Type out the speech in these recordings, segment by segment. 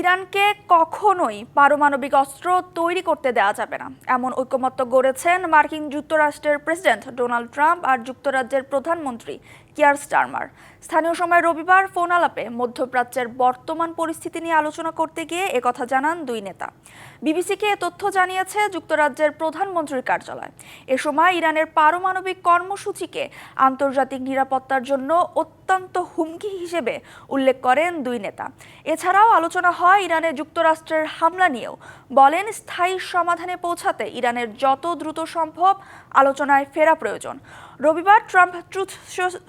ইরানকে কখনোই পারমাণবিক অস্ত্র তৈরি করতে দেওয়া যাবে না। এমন ঐকমত্য গড়েছেন মার্কিন যুক্তরাষ্ট্রের প্রেসিডেন্ট ডোনাল্ড ট্রাম্প আর যুক্তরাজ্যের প্রধানমন্ত্রী কিয়ার স্টারমার। স্থানীয় সময় রবিবার ফোন আলাপে মধ্যপ্রাচ্যের বর্তমান পরিস্থিতি নিয়ে আলোচনা করতে গিয়ে একথা জানান দুই নেতা। বিবিসিকে এ তথ্য জানিয়েছে যুক্তরাজ্যের প্রধানমন্ত্রীর কার্যালয়। এ সময় ইরানের পারমাণবিক কর্মসূচিকে আন্তর্জাতিক নিরাপত্তার জন্য অত্যন্ত হুমকি হিসেবে উল্লেখ করেন দুই নেতা। এছাড়াও আলোচনা হয় ইরানে যুক্তরাষ্ট্রের হামলা নিয়েও। বলেন, স্থায়ী সমাধানে পৌঁছাতে ইরানের যত দ্রুত সম্ভব আলোচনায় ফেরা প্রয়োজন। রবিবার ট্রাম্প ট্রুথ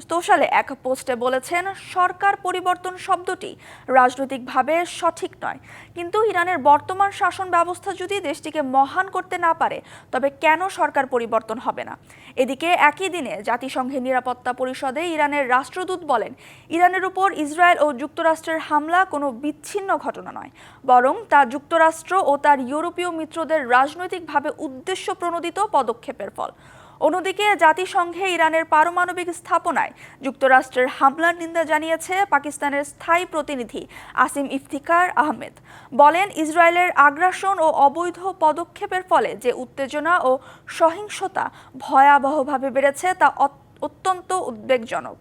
সোশ্যালে এক পোস্টে বলেছেন, সরকার পরিবর্তন শব্দটি রাজনৈতিকভাবে সঠিক নয়। কিন্তু ইরানের বর্তমান শাসন ব্যবস্থা যদি দেশটিকে মহান করতে না পারে, তবে কেন সরকার পরিবর্তন হবে না? এদিকে একই দিনে জাতিসংঘের নিরাপত্তা পরিষদে ইরানের রাষ্ট্রদূত বলেন ইরানের উপর ইসরায়েল ও যুক্তরাষ্ট্রের হামলা কোনো বিচ্ছিন্ন ঘটনা নয়, বরং তা যুক্তরাষ্ট্র ও তার ইউরোপীয় মিত্রদের রাজনৈতিকভাবে উদ্দেশ্য প্রণোদিত পদক্ষেপের ফল। অন্যদিকে, জাতিসংঘে ইরানের পারমাণবিক স্থাপনায় যুক্তরাষ্ট্রের হামলার নিন্দা জানিয়েছে পাকিস্তানের স্থায়ী প্রতিনিধি আসিম ইফতিকার আহমেদ। বলেন, ইসরায়েলের আগ্রাসন ও অবৈধ পদক্ষেপের ফলে যে উত্তেজনা ও সহিংসতা ভয়াবহভাবে বেড়েছে তা অত্যন্ত উদ্বেগজনক।